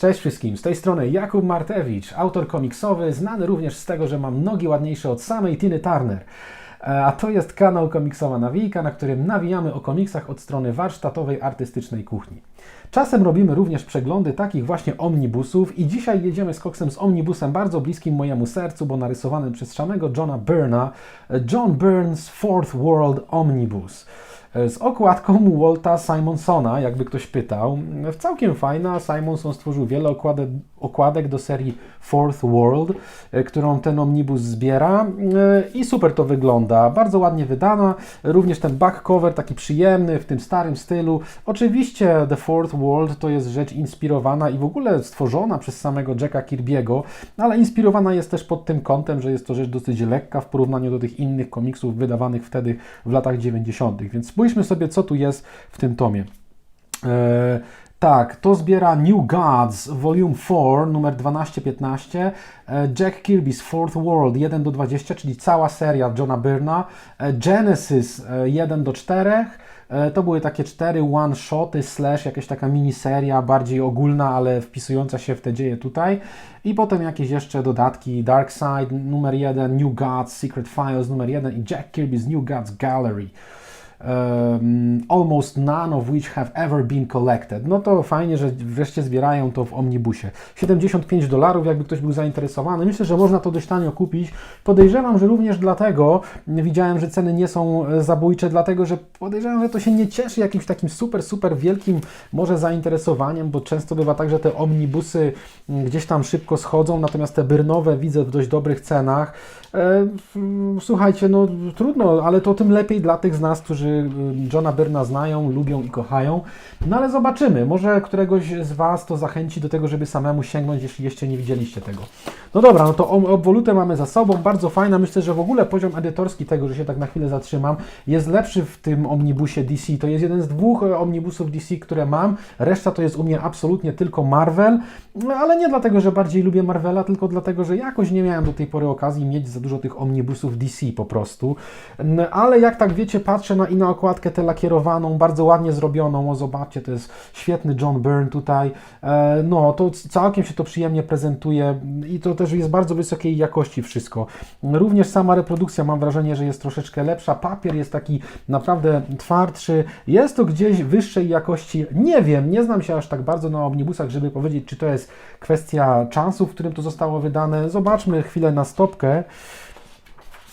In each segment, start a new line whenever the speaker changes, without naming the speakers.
Cześć wszystkim, z tej strony Jakub Martewicz, autor komiksowy, znany również z tego, że mam nogi ładniejsze od samej Tiny Turner. E, A to jest kanał Komiksowa Nawijka, na którym nawijamy o komiksach od strony warsztatowej, artystycznej kuchni. Czasem robimy również przeglądy takich właśnie omnibusów i dzisiaj jedziemy z koksem z omnibusem bardzo bliskim mojemu sercu, bo narysowanym przez samego Johna Byrna, e, John Byrne's Fourth World Omnibus z okładką Walta Simonsona, jakby ktoś pytał. Całkiem fajna. Simonson stworzył wiele okładek, okładek do serii Fourth World, e, którą ten omnibus zbiera e, i super to wygląda. Bardzo ładnie wydana. Również ten back cover taki przyjemny w tym starym stylu. Oczywiście The Fourth World to jest rzecz inspirowana i w ogóle stworzona przez samego Jacka Kirby'ego, ale inspirowana jest też pod tym kątem, że jest to rzecz dosyć lekka w porównaniu do tych innych komiksów wydawanych wtedy w latach 90. Więc spójrzmy sobie, co tu jest w tym tomie. E, tak, to zbiera New Gods Volume 4, numer 12-15, e, Jack Kirby's Fourth World 1 do 20, czyli cała seria Johna Byrna, e, Genesis e, 1 do 4, e, to były takie cztery one-shoty slash jakaś taka miniseria bardziej ogólna, ale wpisująca się w te dzieje tutaj. I potem jakieś jeszcze dodatki Dark Side numer 1, New Gods, Secret Files numer 1 i Jack Kirby's New Gods Gallery um, almost none of which have ever been collected. No to fajnie, że wreszcie zbierają to w omnibusie. 75 dolarów, jakby ktoś był zainteresowany. Myślę, że można to dość tanio kupić. Podejrzewam, że również dlatego widziałem, że ceny nie są e, zabójcze, dlatego że podejrzewam, że to się nie cieszy jakimś takim super, super wielkim może zainteresowaniem, bo często bywa tak, że te omnibusy mm, gdzieś tam szybko schodzą, natomiast te byrnowe widzę w dość dobrych cenach. E, Słuchajcie, no trudno, ale to tym lepiej dla tych z nas, którzy y, Johna Byrna znają, lubią i kochają. No ale zobaczymy, może któregoś z Was to zachęci do tego, żeby samemu sięgnąć, jeśli jeszcze nie widzieliście tego. No dobra, no to ob- obwolutę mamy za sobą, bardzo fajna. Myślę, że w ogóle poziom edytorski tego, że się tak na chwilę zatrzymam, jest lepszy w tym omnibusie DC. To jest jeden z dwóch e, omnibusów DC, które mam. Reszta to jest u mnie absolutnie tylko Marvel, no, ale nie dlatego, że bardziej lubię Marvela, tylko dlatego, że jakoś nie miałem do tej pory okazji mieć za dużo tych omnibusów DC po prostu. Ale jak tak wiecie, patrzę na i na okładkę tę lakierowaną, bardzo ładnie zrobioną. O, zobaczcie, to jest świetny John Byrne tutaj. E, No, to całkiem się to przyjemnie prezentuje i to też jest bardzo wysokiej jakości wszystko. Również sama reprodukcja mam wrażenie, że jest troszeczkę lepsza. Papier jest taki naprawdę twardszy. Jest to gdzieś wyższej jakości. Nie wiem, nie znam się aż tak bardzo na omnibusach, żeby powiedzieć, czy to jest kwestia czasu, w którym to zostało wydane. Zobaczmy chwilę na stopkę.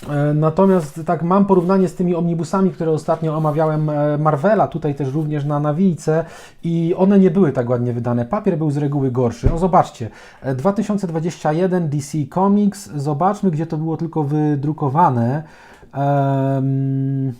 E, Natomiast tak mam porównanie z tymi omnibusami, które ostatnio omawiałem e, Marvela, tutaj też również na nawijce i one nie były tak ładnie wydane. Papier był z reguły gorszy. O zobaczcie, e, 2021 DC Comics, zobaczmy gdzie to było tylko wydrukowane. Em,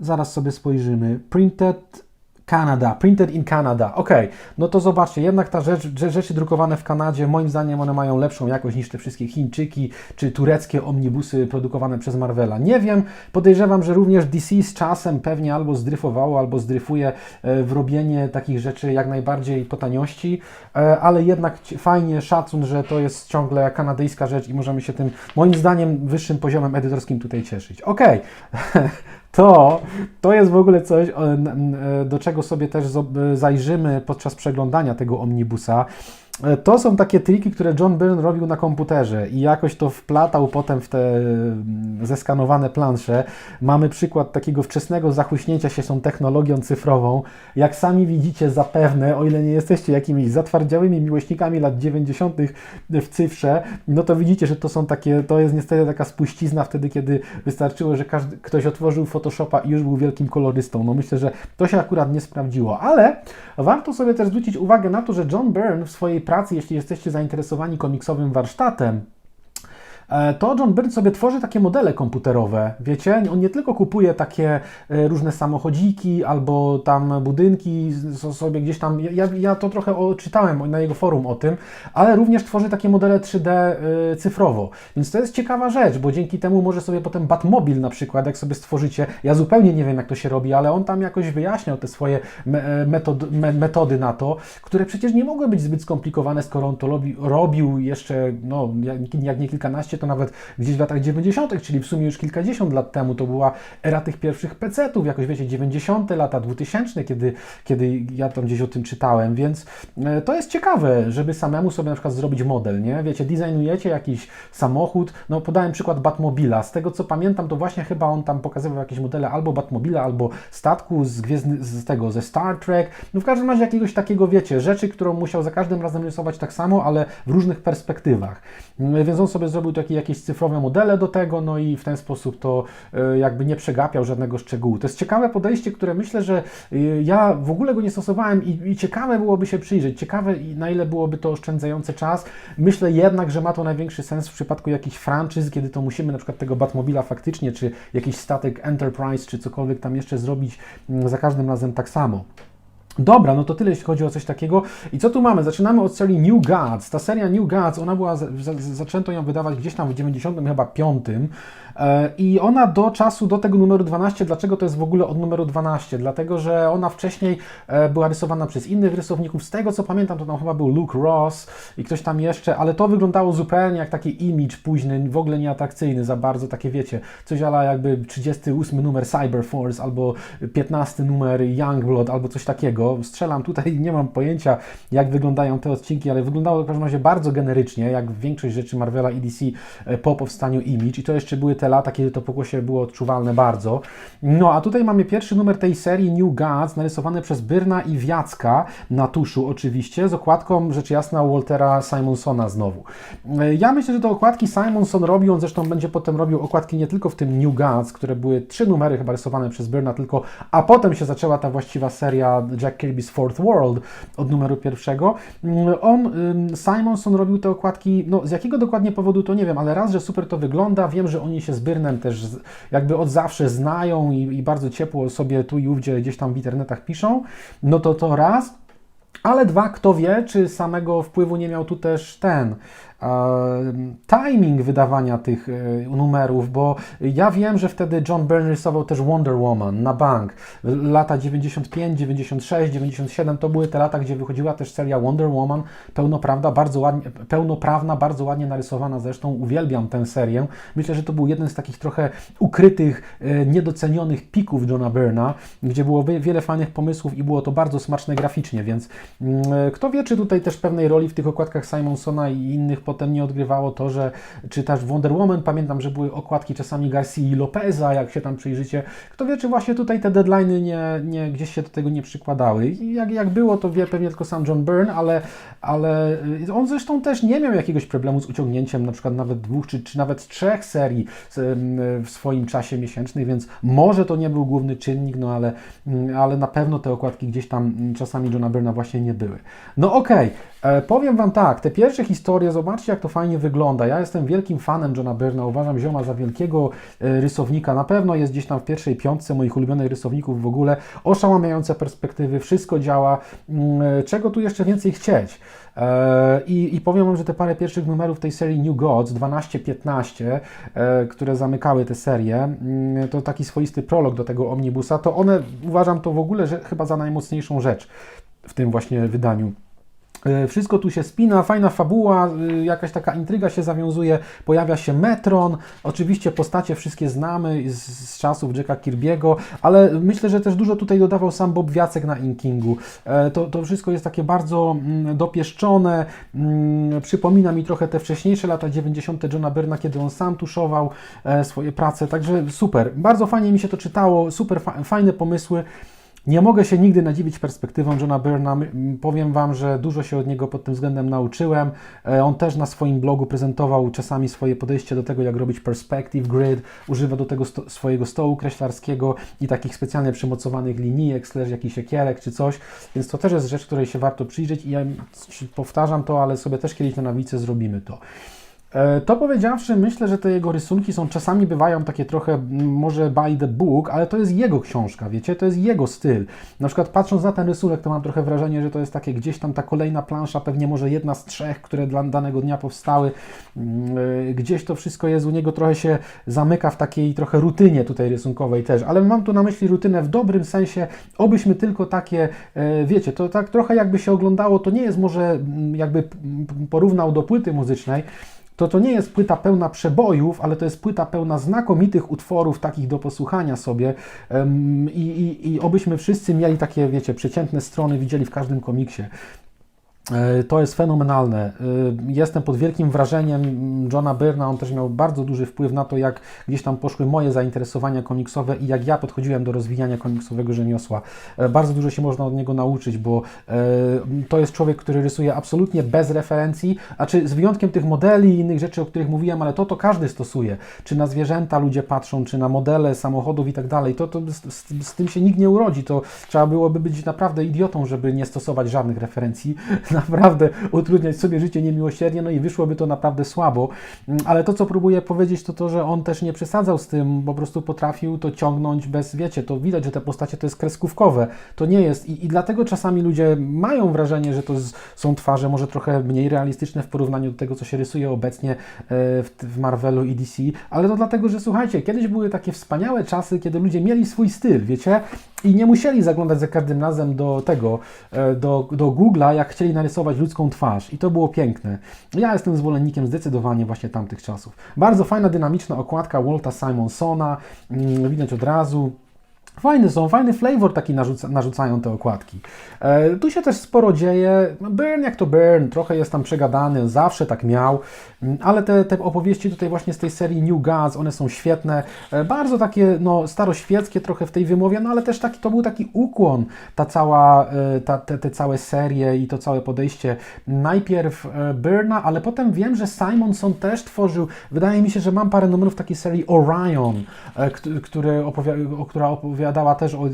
zaraz sobie spojrzymy. Printed Canada, printed in Canada. Ok, no to zobaczcie, jednak ta rzecz, rzeczy drukowane w Kanadzie, moim zdaniem one mają lepszą jakość niż te wszystkie Chińczyki czy tureckie omnibusy produkowane przez Marvela. Nie wiem, podejrzewam, że również DC z czasem pewnie albo zdryfowało, albo zdryfuje e, w robienie takich rzeczy jak najbardziej po taniości, e, ale jednak fajnie, szacun, że to jest ciągle kanadyjska rzecz i możemy się tym, moim zdaniem, wyższym poziomem edytorskim tutaj cieszyć. Okej. To, to jest w ogóle coś, e, do czego sobie też zob- zajrzymy podczas przeglądania tego omnibusa. E, To są takie triki, które John Byrne robił na komputerze i jakoś to wplatał potem w te mm, zeskanowane plansze. Mamy przykład takiego wczesnego zachłyśnięcia się tą technologią cyfrową. Jak sami widzicie zapewne, o ile nie jesteście jakimiś zatwardziałymi miłośnikami lat 90. w cyfrze, no to widzicie, że to są takie, to jest niestety taka spuścizna wtedy, kiedy wystarczyło, że każdy, ktoś otworzył Photoshopa i już był wielkim kolorystą. No myślę, że to się akurat nie sprawdziło, ale warto sobie też zwrócić uwagę na to, że John Byrne w swojej pracy, jeśli jesteście zainteresowani komiksowym warsztatem, to John Byrne sobie tworzy takie modele komputerowe. Wiecie, on nie tylko kupuje takie e, różne samochodziki albo tam budynki sobie gdzieś tam. Ja, ja to trochę czytałem na jego forum o tym, ale również tworzy takie modele 3D e, cyfrowo. Więc to jest ciekawa rzecz, bo dzięki temu może sobie potem Batmobil na przykład, jak sobie stworzycie. Ja zupełnie nie wiem, jak to się robi, ale on tam jakoś wyjaśniał te swoje me, e, metod, me, metody na to, które przecież nie mogły być zbyt skomplikowane, skoro on to robi, robił jeszcze, no, jak nie kilkanaście 12 to nawet gdzieś w latach 90., czyli w sumie już kilkadziesiąt lat temu, to była era tych pierwszych PC-ów, jakoś wiecie, 90. lata, 2000, kiedy, kiedy ja tam gdzieś o tym czytałem, więc e, to jest ciekawe, żeby samemu sobie na przykład zrobić model, nie? Wiecie, designujecie jakiś samochód, no podałem przykład Batmobila, z tego co pamiętam, to właśnie chyba on tam pokazywał jakieś modele albo Batmobila, albo statku z, gwiezdny, z tego, ze Star Trek, no w każdym razie jakiegoś takiego, wiecie, rzeczy, którą musiał za każdym razem rysować tak samo, ale w różnych perspektywach. Mm, Więc on sobie zrobił takie jakieś cyfrowe modele do tego, no i w ten sposób to e, jakby nie przegapiał żadnego szczegółu. To jest ciekawe podejście, które myślę, że e, ja w ogóle go nie stosowałem i, i ciekawe byłoby się przyjrzeć. Ciekawe, na ile byłoby to oszczędzające czas. Myślę jednak, że ma to największy sens w przypadku jakichś franczyz, kiedy to musimy na przykład tego Batmobila faktycznie, czy jakiś statek Enterprise, czy cokolwiek tam jeszcze zrobić mm, za każdym razem tak samo. Dobra, no to tyle jeśli chodzi o coś takiego. I co tu mamy? Zaczynamy od serii New Gods. Ta seria New Gods, ona była, za, za, zaczęto ją wydawać gdzieś tam w 90 chyba 5. E, I ona do czasu, do tego numeru 12, dlaczego to jest w ogóle od numeru 12? Dlatego, że ona wcześniej e, była rysowana przez innych rysowników. Z tego co pamiętam, to tam chyba był Luke Ross i ktoś tam jeszcze, ale to wyglądało zupełnie jak taki image późny, w ogóle nieatrakcyjny za bardzo, takie wiecie, coś ala jakby 38 numer Cyberforce albo 15 numer Youngblood albo coś takiego. Strzelam tutaj, nie mam pojęcia jak wyglądają te odcinki, ale wyglądało w każdym razie bardzo generycznie, jak większość rzeczy Marvela i DC e, po powstaniu Image i to jeszcze były te lata, kiedy to pokłosie było odczuwalne bardzo. No a tutaj mamy pierwszy numer tej serii New Gods, narysowany przez Byrna i Wiacka na tuszu oczywiście, z okładką rzecz jasna Waltera Simonsona znowu. E, Ja myślę, że te okładki Simonson robił, on zresztą będzie potem robił okładki nie tylko w tym New Gods, które były trzy numery chyba rysowane przez Byrna tylko, a potem się zaczęła ta właściwa seria Jack Kirby's Fourth World od numeru pierwszego. Mm, On, Simonson robił te okładki, no z jakiego dokładnie powodu to nie wiem, ale raz, że super to wygląda, wiem, że oni się z Byrnem też jakby od zawsze znają i, i bardzo ciepło sobie tu i ówdzie gdzieś tam w internetach piszą, no to to raz. Ale dwa, kto wie, czy samego wpływu nie miał tu też ten timing wydawania tych e, numerów, bo ja wiem, że wtedy John Byrne rysował też Wonder Woman na bank. Lata 95, 96, 97 to były te lata, gdzie wychodziła też seria Wonder Woman, pełnoprawna, bardzo ładnie, pełnoprawna, bardzo ładnie narysowana zresztą, uwielbiam tę serię. Myślę, że to był jeden z takich trochę ukrytych, e, niedocenionych pików Johna Byrna, gdzie było wie- wiele fajnych pomysłów i było to bardzo smaczne graficznie, więc mm, e, kto wie, czy tutaj też pewnej roli w tych okładkach Simonsona i innych potem nie odgrywało to, że czy też w Wonder Woman, pamiętam, że były okładki czasami Garcia i Lopeza, jak się tam przyjrzycie. Kto wie, czy właśnie tutaj te deadline'y nie, nie, gdzieś się do tego nie przykładały. I jak, jak było, to wie pewnie tylko sam John Byrne, ale, ale y, on zresztą też nie miał jakiegoś problemu z uciągnięciem na przykład nawet dwóch, czy, czy nawet trzech serii ym, w swoim czasie miesięcznym, więc może to nie był główny czynnik, no ale, mm, ale na pewno te okładki gdzieś tam czasami Johna Byrna właśnie nie były. No okej, e, powiem Wam tak, te pierwsze historie, zobaczcie jak to fajnie wygląda. Ja jestem wielkim fanem Johna Byrna, uważam zioma za wielkiego e, rysownika, na pewno jest gdzieś tam w pierwszej piątce moich ulubionych rysowników w ogóle, oszałamiające perspektywy, wszystko działa, Mm, e, czego tu jeszcze więcej chcieć? E, I, I powiem Wam, że te parę pierwszych numerów tej serii New Gods, 12-15, e, które zamykały tę serię, mm, to taki swoisty prolog do tego omnibusa, to one uważam to w ogóle, że chyba za najmocniejszą rzecz w tym właśnie wydaniu. E, Wszystko tu się spina, fajna fabuła, y, jakaś taka intryga się zawiązuje, pojawia się Metron, oczywiście postacie wszystkie znamy z, z czasów Jacka Kirby'ego, ale myślę, że też dużo tutaj dodawał sam Bob Wiacek na Inkingu. E, To, to wszystko jest takie bardzo mm, dopieszczone, mm, przypomina mi trochę te wcześniejsze lata 90. Johna Byrna, kiedy on sam tuszował e, swoje prace, także super, bardzo fajnie mi się to czytało, super fa- fajne pomysły. Nie mogę się nigdy nadziwić perspektywą Johna Byrna. Powiem Wam, że dużo się od niego pod tym względem nauczyłem. E, On też na swoim blogu prezentował czasami swoje podejście do tego, jak robić perspective grid. Używa do tego sto swojego stołu kreślarskiego i takich specjalnie przymocowanych linijek, slash jakichś ekierek czy coś. Więc to też jest rzecz, której się warto przyjrzeć i ja powtarzam to, ale sobie też kiedyś na nawice zrobimy to. E, To powiedziawszy, myślę, że te jego rysunki są czasami bywają takie trochę może by the book, ale to jest jego książka, wiecie, to jest jego styl. Na przykład patrząc na ten rysunek, to mam trochę wrażenie, że to jest takie gdzieś tam ta kolejna plansza, pewnie może jedna z trzech, które dla danego dnia powstały. Mm, e, Gdzieś to wszystko jest u niego trochę się zamyka w takiej trochę rutynie tutaj rysunkowej też, ale mam tu na myśli rutynę w dobrym sensie, obyśmy tylko takie, e, wiecie, to tak trochę jakby się oglądało, to nie jest może jakby porównał do płyty muzycznej, to to nie jest płyta pełna przebojów, ale to jest płyta pełna znakomitych utworów, takich do posłuchania sobie i, i, i obyśmy wszyscy mieli takie, wiecie, przeciętne strony, widzieli w każdym komiksie. E, To jest fenomenalne. E, Jestem pod wielkim wrażeniem Johna Byrna. On też miał bardzo duży wpływ na to, jak gdzieś tam poszły moje zainteresowania komiksowe i jak ja podchodziłem do rozwijania komiksowego rzemiosła. E, Bardzo dużo się można od niego nauczyć, bo to jest człowiek, który rysuje absolutnie bez referencji, a czy z wyjątkiem tych modeli i innych rzeczy, o których mówiłem, ale to to każdy stosuje. Czy na zwierzęta ludzie patrzą, czy na modele samochodów i tak dalej. To, to z, z tym się nikt nie urodzi. To trzeba byłoby być naprawdę idiotą, żeby nie stosować żadnych referencji naprawdę utrudniać sobie życie niemiłosiernie, no i wyszłoby to naprawdę słabo. Mm, Ale to, co próbuję powiedzieć, to to, że on też nie przesadzał z tym, po prostu potrafił to ciągnąć bez, wiecie, to widać, że te postacie to jest kreskówkowe. To nie jest i, i dlatego czasami ludzie mają wrażenie, że to z, są twarze może trochę mniej realistyczne w porównaniu do tego, co się rysuje obecnie e, w, w Marvelu i DC, ale to dlatego, że słuchajcie, kiedyś były takie wspaniałe czasy, kiedy ludzie mieli swój styl, wiecie, i nie musieli zaglądać za każdym razem do tego, e, do, do Google'a, jak chcieli narysować ludzką twarz. I to było piękne. Ja jestem zwolennikiem zdecydowanie właśnie tamtych czasów. Bardzo fajna, dynamiczna okładka Walta Simonsona, mm, widać od razu. Fajne są, fajny flavor taki narzuca, narzucają te okładki. E, tu się też sporo dzieje. Burn jak to Burn, trochę jest tam przegadany, zawsze tak miał, ale te, te opowieści tutaj właśnie z tej serii New Gods, one są świetne. E, bardzo takie no, staroświeckie trochę w tej wymowie, no ale też taki, to był taki ukłon, ta cała, e, ta, te, te całe serie i to całe podejście. Najpierw e, Burna, ale potem wiem, że Simonson też tworzył, wydaje mi się, że mam parę numerów takiej serii Orion, kt- który która opowiadała też o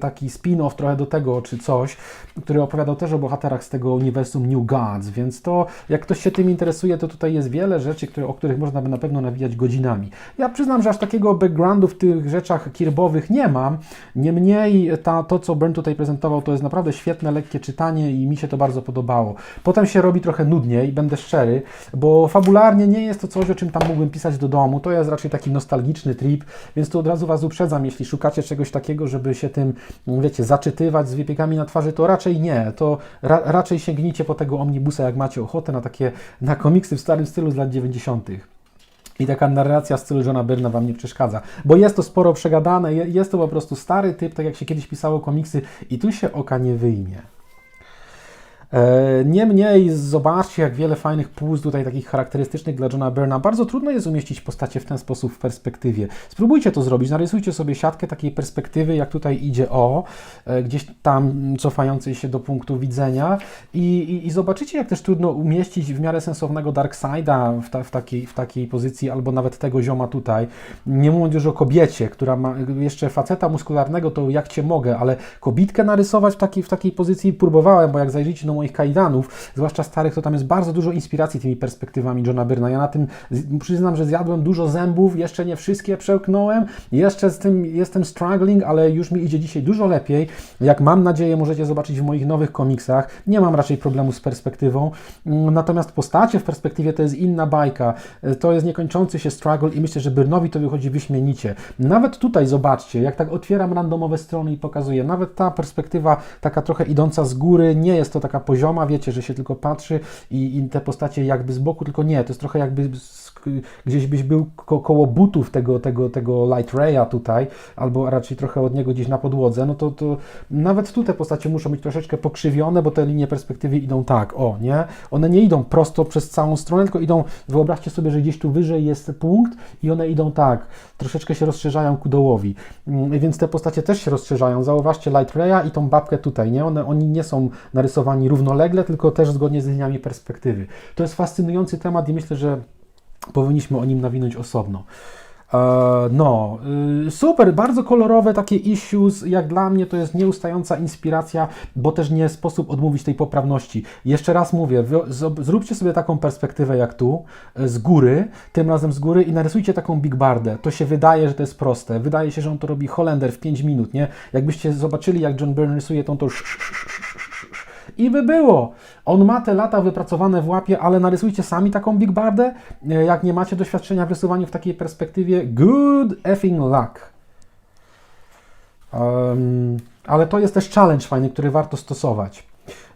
taki spin-off trochę do tego, czy coś, który opowiadał też o bohaterach z tego uniwersum New Gods, więc to, jak ktoś się tym interesuje, to tutaj jest wiele rzeczy, które, o których można by na pewno nawijać godzinami. Ja przyznam, że aż takiego backgroundu w tych rzeczach kirbowych nie mam, niemniej ta, to, co Burn tutaj prezentował, to jest naprawdę świetne, lekkie czytanie i mi się to bardzo podobało. Potem się robi trochę nudniej, będę szczery, bo fabularnie nie jest to coś, o czym tam mógłbym pisać do domu, to jest raczej taki nostalgiczny trip, więc tu od razu Was uprzedzam, jeśli szukacie czegoś takiego, żeby się tym, wiecie, zaczytywać z wypiekami na twarzy, to raczej nie, to ra, raczej sięgnijcie po tego omnibusa, jak macie ochotę na takie, na komiksy w starym stylu z lat 90. I taka narracja w stylu Johna Byrna Wam nie przeszkadza, bo jest to sporo przegadane, je- jest to po prostu stary typ, tak jak się kiedyś pisało komiksy i tu się oka nie wyjmie. E, Niemniej zobaczcie, jak wiele fajnych płuc tutaj takich charakterystycznych dla Johna Byrna. Bardzo trudno jest umieścić postacie w ten sposób w perspektywie. Spróbujcie to zrobić, narysujcie sobie siatkę takiej perspektywy, jak tutaj idzie o, e, gdzieś tam cofającej się do punktu widzenia i, i, i zobaczycie, jak też trudno umieścić w miarę sensownego Darkseida w, ta, w, takiej, w takiej pozycji, albo nawet tego zioma tutaj. Nie mówiąc już o kobiecie, która ma jeszcze faceta muskularnego, to jak cię mogę, ale kobitkę narysować w takiej, w takiej pozycji próbowałem, bo jak zajrzycie do moich kajdanów, zwłaszcza starych, to tam jest bardzo dużo inspiracji tymi perspektywami Johna Byrna. Ja na tym przyznam, że zjadłem dużo zębów, jeszcze nie wszystkie przełknąłem, jeszcze z tym jestem struggling, ale już mi idzie dzisiaj dużo lepiej. Jak mam nadzieję, możecie zobaczyć w moich nowych komiksach. Nie mam raczej problemu z perspektywą, Mm, natomiast postacie w perspektywie to jest inna bajka. E, To jest niekończący się struggle i myślę, że Byrnowi to wychodzi wyśmienicie. Nawet tutaj zobaczcie, jak tak otwieram randomowe strony i pokazuję, nawet ta perspektywa taka trochę idąca z góry, nie jest to taka pozioma, wiecie, że się tylko patrzy i, i te postacie jakby z boku, tylko nie, to jest trochę jakby gdzieś byś był ko koło butów tego, tego, tego Light Raya tutaj, albo raczej trochę od niego gdzieś na podłodze, no to, to nawet tu te postacie muszą być troszeczkę pokrzywione, bo te linie perspektywy idą tak, o, nie? One nie idą prosto przez całą stronę, tylko idą, wyobraźcie sobie, że gdzieś tu wyżej jest punkt i one idą tak, troszeczkę się rozszerzają ku dołowi, Mm, więc te postacie też się rozszerzają. Zauważcie Light Raya i tą babkę tutaj, nie? One, oni nie są narysowani równolegle, tylko też zgodnie z liniami perspektywy. To jest fascynujący temat i myślę, że powinniśmy o nim nawinąć osobno. E, No, y, super, bardzo kolorowe takie issues, jak dla mnie to jest nieustająca inspiracja, bo też nie sposób odmówić tej poprawności. Jeszcze raz mówię, zróbcie sobie taką perspektywę jak tu, e, z góry, tym razem z góry i narysujcie taką big bardę. To się wydaje, że to jest proste. Wydaje się, że on to robi Holender w 5 minut, nie? Jakbyście zobaczyli, jak John Byrne rysuje tą to sz- sz- sz- i by było. On ma te lata wypracowane w łapie, ale narysujcie sami taką big bardę. E, Jak nie macie doświadczenia w rysowaniu w takiej perspektywie, good effing luck. Um, ale to jest też challenge fajny, który warto stosować.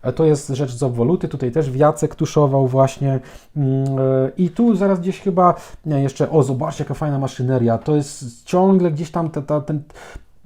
E, To jest rzecz z obwoluty, tutaj też Jacek tuszował właśnie Mm, e, i tu zaraz gdzieś chyba, nie, jeszcze, o zobaczcie jaka fajna maszyneria, to jest ciągle gdzieś tam ta, ta, ten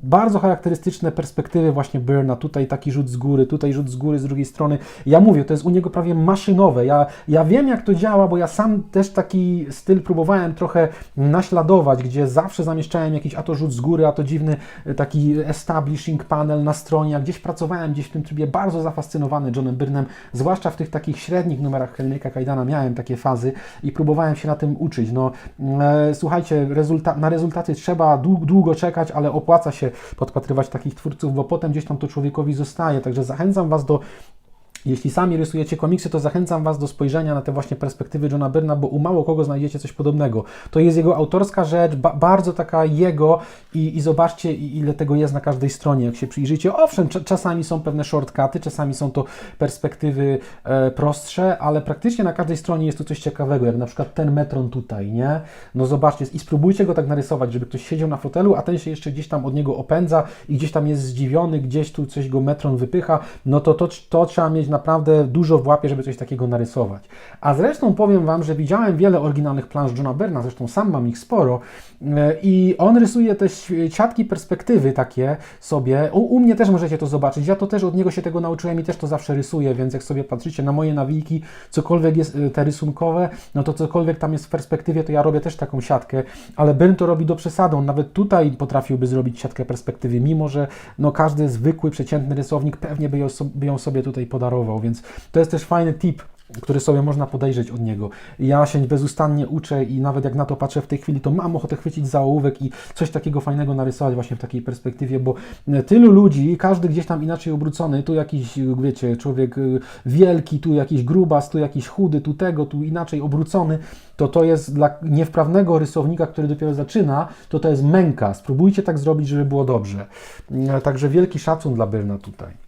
bardzo charakterystyczne perspektywy właśnie Byrna, tutaj taki rzut z góry, tutaj rzut z góry z drugiej strony. Ja mówię, to jest u niego prawie maszynowe. Ja, ja wiem jak to działa, bo ja sam też taki styl próbowałem trochę naśladować, gdzie zawsze zamieszczałem jakiś a to rzut z góry, a to dziwny e, taki establishing panel na stronie. Ja gdzieś pracowałem gdzieś w tym trybie bardzo zafascynowany Johnem Byrnem, zwłaszcza w tych takich średnich numerach Henryka Kajdana miałem takie fazy i próbowałem się na tym uczyć. No, e, słuchajcie, rezulta na rezultaty trzeba dłu- długo czekać, ale opłaca się podpatrywać takich twórców, bo potem gdzieś tam to człowiekowi zostaje. Także zachęcam Was do jeśli sami rysujecie komiksy, to zachęcam Was do spojrzenia na te właśnie perspektywy Johna Byrna, bo u mało kogo znajdziecie coś podobnego. To jest jego autorska rzecz, ba bardzo taka jego i, i zobaczcie ile tego jest na każdej stronie, jak się przyjrzycie. Owszem, cza- czasami są pewne shortcuty, czasami są to perspektywy e, prostsze, ale praktycznie na każdej stronie jest tu coś ciekawego, jak na przykład ten metron tutaj, nie? No zobaczcie i spróbujcie go tak narysować, żeby ktoś siedział na fotelu, a ten się jeszcze gdzieś tam od niego opędza i gdzieś tam jest zdziwiony, gdzieś tu coś go metron wypycha, no to to, to trzeba mieć naprawdę dużo w łapie, żeby coś takiego narysować. A zresztą powiem Wam, że widziałem wiele oryginalnych plansz Johna Berna, zresztą sam mam ich sporo e, i on rysuje te siatki perspektywy takie sobie. U, u mnie też możecie to zobaczyć. Ja to też od niego się tego nauczyłem i też to zawsze rysuję, więc jak sobie patrzycie na moje nawiki, cokolwiek jest e, te rysunkowe, no to cokolwiek tam jest w perspektywie, to ja robię też taką siatkę, ale Byrne to robi do przesady. On nawet tutaj potrafiłby zrobić siatkę perspektywy, mimo że no każdy zwykły, przeciętny rysownik pewnie by ją, by ją sobie tutaj podarował, więc to jest też fajny tip, który sobie można podejrzeć od niego. Ja się bezustannie uczę i nawet jak na to patrzę w tej chwili, to mam ochotę chwycić za ołówek i coś takiego fajnego narysować właśnie w takiej perspektywie, bo e, tylu ludzi, każdy gdzieś tam inaczej obrócony, tu jakiś, e, wiecie, człowiek e, wielki, tu jakiś grubas, tu jakiś chudy, tu tego, tu inaczej obrócony, to to jest dla niewprawnego rysownika, który dopiero zaczyna, to to jest męka. Spróbujcie tak zrobić, żeby było dobrze. Także wielki szacun dla Byrna tutaj.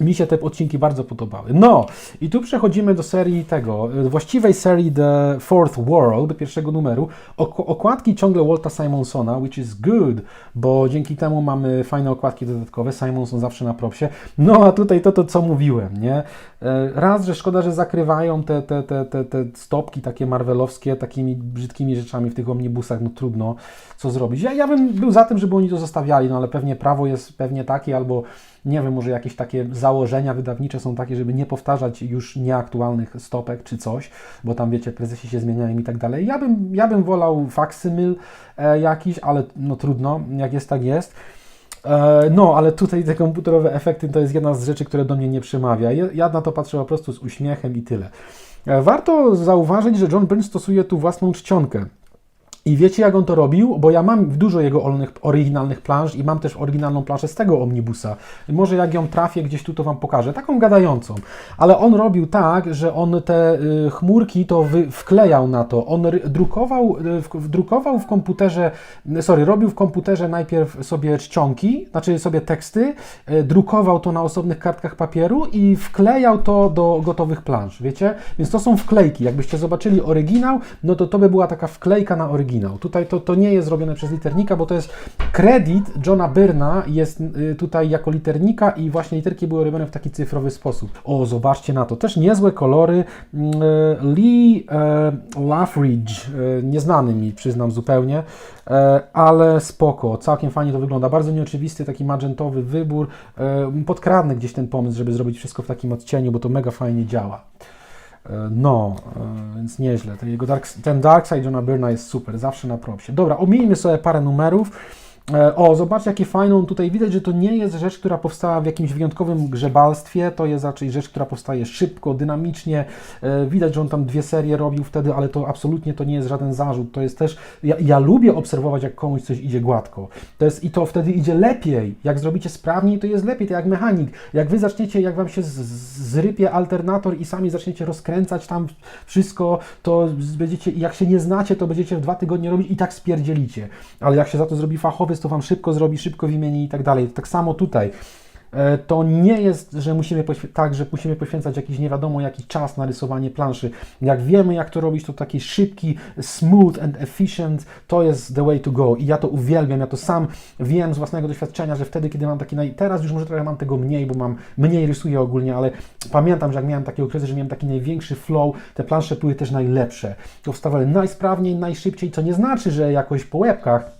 Mi się te odcinki bardzo podobały. No, i tu przechodzimy do serii tego, y, właściwej serii The Fourth World, pierwszego numeru. Ok okładki ciągle Walta Simonsona, which is good, bo dzięki temu mamy fajne okładki dodatkowe. Simonson zawsze na propsie. No, a tutaj to, to co mówiłem, nie? E, Raz, że szkoda, że zakrywają te, te, te, te, te stopki takie marvelowskie takimi brzydkimi rzeczami w tych omnibusach, no trudno, co zrobić. Ja, ja bym był za tym, żeby oni to zostawiali, no ale pewnie prawo jest pewnie takie, albo nie wiem, może jakieś takie założenia wydawnicze są takie, żeby nie powtarzać już nieaktualnych stopek czy coś, bo tam wiecie, prezesi się zmieniają i tak dalej. Ja bym, ja bym wolał faksymil e, jakiś, ale no trudno, jak jest, tak jest. E, No, ale tutaj te komputerowe efekty to jest jedna z rzeczy, które do mnie nie przemawia. Ja, na to patrzę po prostu z uśmiechem i tyle. E, Warto zauważyć, że John Byrne stosuje tu własną czcionkę. I wiecie, jak on to robił? Bo ja mam dużo jego oryginalnych, plansz i mam też oryginalną planszę z tego omnibusa. Może jak ją trafię gdzieś tu, to Wam pokażę. Taką gadającą. Ale on robił tak, że on te y, chmurki to wklejał na to. On drukował, y, drukował w komputerze, y, sorry, robił w komputerze najpierw sobie czcionki, znaczy sobie teksty, drukował to na osobnych kartkach papieru i wklejał to do gotowych plansz, wiecie? Więc to są wklejki. Jakbyście zobaczyli oryginał, no to to by była taka wklejka na oryginał. Tutaj to, to nie jest zrobione przez liternika, bo to jest kredyt Johna Byrna jest y, tutaj jako liternika i właśnie literki były robione w taki cyfrowy sposób. O, zobaczcie na to. Też niezłe kolory. Mm, y, Lee e, Laffridge, e, nieznany mi, przyznam zupełnie, e, ale spoko, całkiem fajnie to wygląda. Bardzo nieoczywisty, taki magentowy wybór. Podkradnę gdzieś ten pomysł, żeby zrobić wszystko w takim odcieniu, bo to mega fajnie działa. E, No, e, więc nieźle. Ten, jego dark, ten Dark Side Johna Byrna jest super, zawsze na propsie. Dobra, omijmy sobie parę numerów. E, O, zobaczcie, jakie fajną tutaj widać, że to nie jest rzecz, która powstała w jakimś wyjątkowym grzebalstwie, to jest raczej rzecz, która powstaje szybko, dynamicznie. E, Widać, że on tam dwie serie robił wtedy, ale to absolutnie to nie jest żaden zarzut. To jest też, ja, ja lubię obserwować, jak komuś coś idzie gładko. To jest, I to wtedy idzie lepiej. Jak zrobicie sprawniej, to jest lepiej, to jak mechanik. Jak wy zaczniecie, jak wam się z- zrypie alternator i sami zaczniecie rozkręcać tam wszystko, to będziecie, jak się nie znacie, to będziecie w dwa tygodnie robić i tak spierdzielicie. Ale jak się za to zrobi to wam szybko zrobi, szybko wymieni i tak dalej. Tak samo tutaj. e, to nie jest, że musimy tak, że musimy poświęcać jakiś nie wiadomo jaki czas na rysowanie planszy. Jak wiemy, jak to robić, to taki szybki, smooth and efficient, to jest the way to go. I ja to uwielbiam, ja to sam wiem z własnego doświadczenia, że wtedy, kiedy mam taki naj... Teraz już może trochę mam tego mniej, bo mam mniej rysuję ogólnie, ale pamiętam, że jak miałem takie okresy, że miałem taki największy flow, te plansze były też najlepsze. Powstawały najsprawniej, najszybciej, co nie znaczy, że jakoś po łebkach,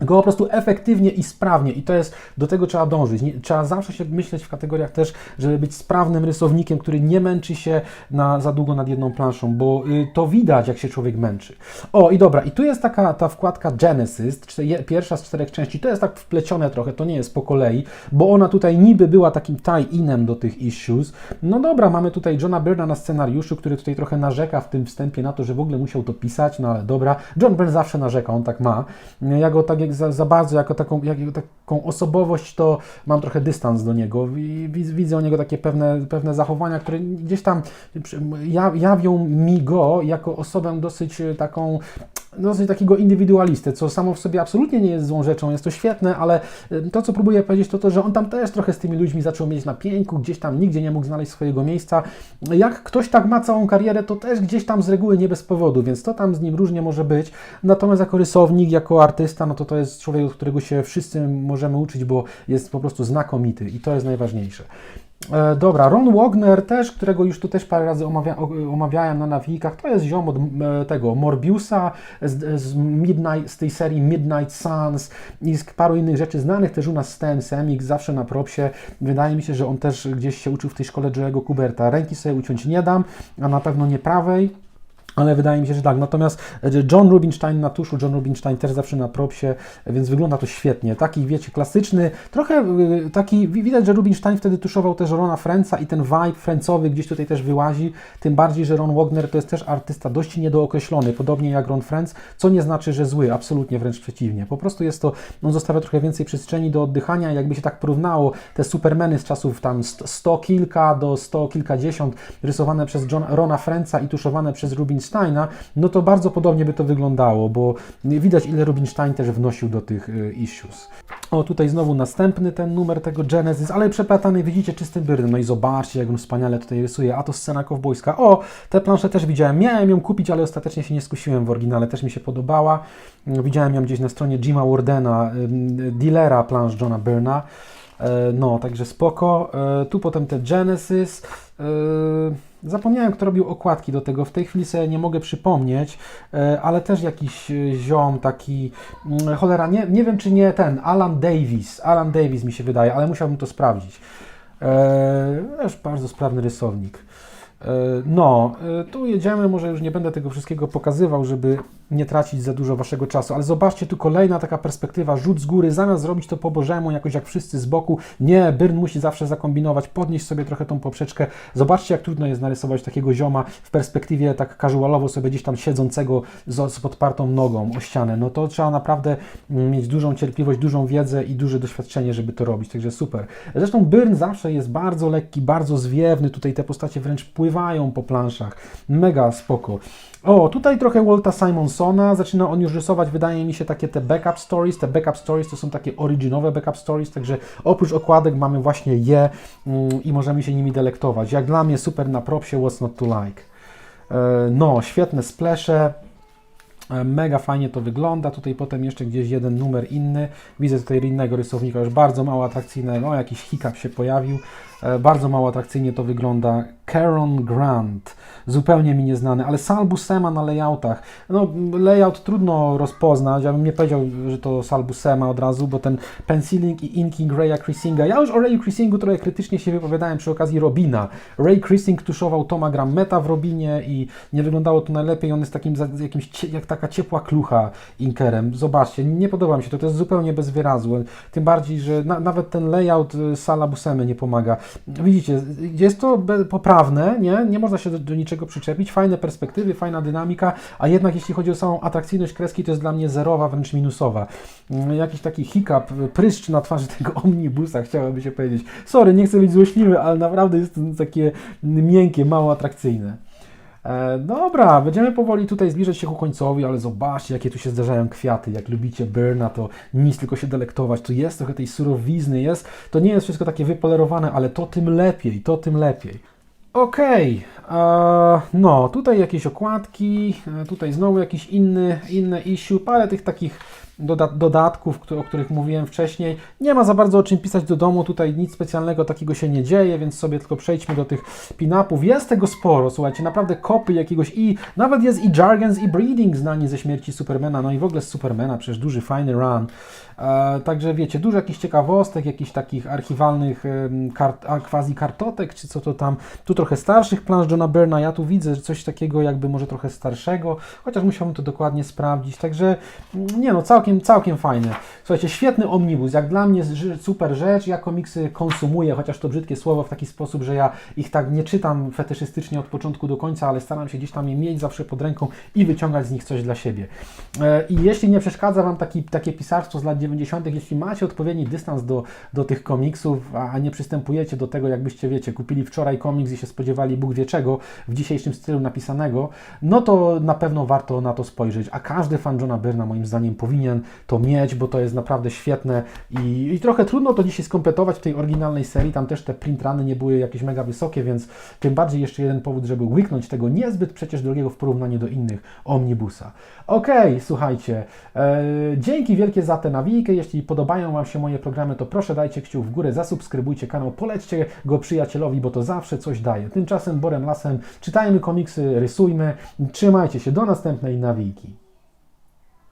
go po prostu efektywnie i sprawnie i to jest, do tego trzeba dążyć. Nie, trzeba zawsze się myśleć w kategoriach też, żeby być sprawnym rysownikiem, który nie męczy się na, za długo nad jedną planszą, bo y, to widać, jak się człowiek męczy. O i dobra, i tu jest taka ta wkładka Genesis, pierwsza z czterech części, to jest tak wplecione trochę, to nie jest po kolei, bo ona tutaj niby była takim tie-inem do tych issues. No dobra, mamy tutaj Johna Byrna na scenariuszu, który tutaj trochę narzeka w tym wstępie na to, że w ogóle musiał to pisać, no ale dobra, John Byrne zawsze narzeka, on tak ma. Ja go tak za, za bardzo, jako taką, jak, jako taką osobowość, to mam trochę dystans do niego i wi- widzę u niego takie pewne, pewne zachowania, które gdzieś tam jawią mi go jako osobę dosyć e, taką dosyć takiego indywidualistę, co samo w sobie absolutnie nie jest złą rzeczą, jest to świetne, ale y, to, co próbuję powiedzieć, to to, że on tam też trochę z tymi ludźmi zaczął mieć na gdzieś tam nigdzie nie mógł znaleźć swojego miejsca. Jak ktoś tak ma całą karierę, to też gdzieś tam z reguły nie bez powodu, więc to tam z nim różnie może być. Natomiast jako rysownik, jako artysta, no to to jest człowiek, od którego się wszyscy możemy uczyć, bo jest po prostu znakomity i to jest najważniejsze. E, dobra, Ron Wagner też, którego już tu też parę razy omawia, omawiałem na nawijkach, to jest ziom od e, tego Morbiusa z, z, Midnight, z tej serii Midnight Suns i z paru innych rzeczy znanych też u nas z TMSM, zawsze na propsie. Wydaje mi się, że on też gdzieś się uczył w tej szkole Joe'ego Kuberta. Ręki sobie uciąć nie dam, a na pewno nie prawej. Ale wydaje mi się, że tak. Natomiast e, John Rubinstein na tuszu, John Rubinstein też zawsze na propsie, więc wygląda to świetnie. Taki, wiecie, klasyczny, trochę y, taki, wi- widać, że Rubinstein wtedy tuszował też Rona Franca i ten vibe francowy gdzieś tutaj też wyłazi. Tym bardziej, że Ron Wagner to jest też artysta dość niedookreślony, podobnie jak Ron Franz, co nie znaczy, że zły, absolutnie wręcz przeciwnie. Po prostu jest to, on zostawia trochę więcej przestrzeni do oddychania. Jakby się tak porównało te Supermany z czasów tam st- sto kilka do sto kilkadziesiąt, rysowane przez John, Rona Franca i tuszowane przez Rubinsteina, no to bardzo podobnie by to wyglądało, bo widać ile Rubinstein też wnosił do tych y, issues. O, tutaj znowu następny ten numer tego Genesis, ale przeplatany, widzicie, czystym byrnem. No i zobaczcie, jak on wspaniale tutaj rysuje. A to scena kowbojska. O, tę planszę też widziałem. Miałem ją kupić, ale ostatecznie się nie skusiłem w oryginale. Też mi się podobała. Widziałem ją gdzieś na stronie Jima Wardena, dealera plansz Johna Byrna. E, No, także spoko. E, Tu potem te Genesis. E, Zapomniałem, kto robił okładki do tego. W tej chwili sobie nie mogę przypomnieć, ale też jakiś ziom taki. mm, Cholera, nie, nie wiem czy nie ten. Alan Davis. Alan Davis mi się wydaje, ale musiałbym to sprawdzić. Też bardzo sprawny rysownik. E, No, e, tu jedziemy, może już nie będę tego wszystkiego pokazywał, żeby nie tracić za dużo waszego czasu, ale zobaczcie, tu kolejna taka perspektywa, rzut z góry, zamiast zrobić to po bożemu, jakoś jak wszyscy z boku, nie, Byrn musi zawsze zakombinować, podnieść sobie trochę tą poprzeczkę, zobaczcie jak trudno jest narysować takiego zioma w perspektywie tak casualowo sobie gdzieś tam siedzącego z, z podpartą nogą o ścianę, no to trzeba naprawdę mm, mieć dużą cierpliwość, dużą wiedzę i duże doświadczenie, żeby to robić, także super. Zresztą Byrn zawsze jest bardzo lekki, bardzo zwiewny, tutaj te postacie wręcz pływają po planszach, mega spoko. O, tutaj trochę Walta Simonsona, zaczyna on już rysować, wydaje mi się, takie te backup stories, te backup stories to są takie originowe backup stories, także oprócz okładek mamy właśnie je mm, i możemy się nimi delektować. Jak dla mnie super na propsie What's Not To Like. E, No, świetne splesze, E, Mega fajnie to wygląda. Tutaj potem jeszcze gdzieś jeden numer inny. Widzę tutaj innego rysownika, już bardzo mało atrakcyjnego. O, jakiś hiccup się pojawił. E, Bardzo mało atrakcyjnie to wygląda. Caron Grant, zupełnie mi nieznany, ale Sal Buscema na layoutach. No, layout trudno rozpoznać. Ja bym nie powiedział, że to Sal Buscema od razu, bo ten penciling i inking Raya Chrisinga. Ja już o Rayu Chrisingu trochę krytycznie się wypowiadałem przy okazji Robina. Ray Chrising tuszował Toma Grammeta w Robinie i nie wyglądało to najlepiej. On jest takim jakimś, jak taka ciepła klucha inkerem. Zobaczcie, nie podoba mi się to, to jest zupełnie bez wyrazu. Tym bardziej, że na, nawet ten layout y, Sala Buscemy nie pomaga. Widzicie, jest to poprawne, nie? Nie można się do, do niczego przyczepić. Fajne perspektywy, fajna dynamika, a jednak jeśli chodzi o samą atrakcyjność kreski, to jest dla mnie zerowa, wręcz minusowa. Mm, Jakiś taki hiccup, pryszcz na twarzy tego omnibusa, chciałoby się powiedzieć. Sorry, nie chcę być złośliwy, ale naprawdę jest to takie miękkie, mało atrakcyjne. E, dobra, będziemy powoli tutaj zbliżać się ku końcowi, ale zobaczcie, jakie tu się zdarzają kwiaty. Jak lubicie Burna, to nic tylko się delektować. Tu jest trochę tej surowizny, jest. To nie jest wszystko takie wypolerowane, ale to tym lepiej, to tym lepiej. Okej, e, no tutaj jakieś okładki, e, tutaj znowu jakiś inny, inne issue, parę tych takich doda dodatków, o których mówiłem wcześniej. Nie ma za bardzo o czym pisać do domu, tutaj nic specjalnego takiego się nie dzieje, więc sobie tylko przejdźmy do tych pin-upów. Jest tego sporo, słuchajcie, naprawdę kopy jakiegoś i nawet jest i Jargens i Breeding znani ze śmierci Supermana, no i w ogóle z Supermana, przecież duży, fajny run. E, także wiecie, dużo jakichś ciekawostek, jakichś takich archiwalnych kart, quasi kartotek, czy co to tam. Tu trochę starszych plansz Johna Byrna, ja tu widzę coś takiego jakby może trochę starszego, chociaż musiałbym to dokładnie sprawdzić, także mm, nie no, całkiem, całkiem fajne. Słuchajcie, świetny omnibus, jak dla mnie super rzecz, ja komiksy konsumuję, chociaż to brzydkie słowo w taki sposób, że ja ich tak nie czytam fetyszystycznie od początku do końca, ale staram się gdzieś tam je mieć zawsze pod ręką i wyciągać z nich coś dla siebie. E, I jeśli nie przeszkadza Wam taki, takie pisarstwo z lat 90., jeśli macie odpowiedni dystans do, do tych komiksów, a, a nie przystępujecie do tego, jakbyście, wiecie, kupili wczoraj komiks i się spodziewali Bóg wie czego w dzisiejszym stylu napisanego, no to na pewno warto na to spojrzeć. A każdy fan Johna Byrna moim zdaniem powinien to mieć, bo to jest naprawdę świetne i, i trochę trudno to dzisiaj skompletować w tej oryginalnej serii. Tam też te print runy nie były jakieś mega wysokie, więc tym bardziej jeszcze jeden powód, żeby łyknąć tego niezbyt przecież drogiego w porównaniu do innych omnibusa. Okej, słuchajcie, e, dzięki wielkie za tę Jeśli podobają Wam się moje programy, to proszę dajcie kciuk w górę, zasubskrybujcie kanał, polećcie go przyjacielowi, bo to zawsze coś daje. Tymczasem Borem Lasem czytajmy komiksy, rysujmy. Trzymajcie się, do następnej nawijki.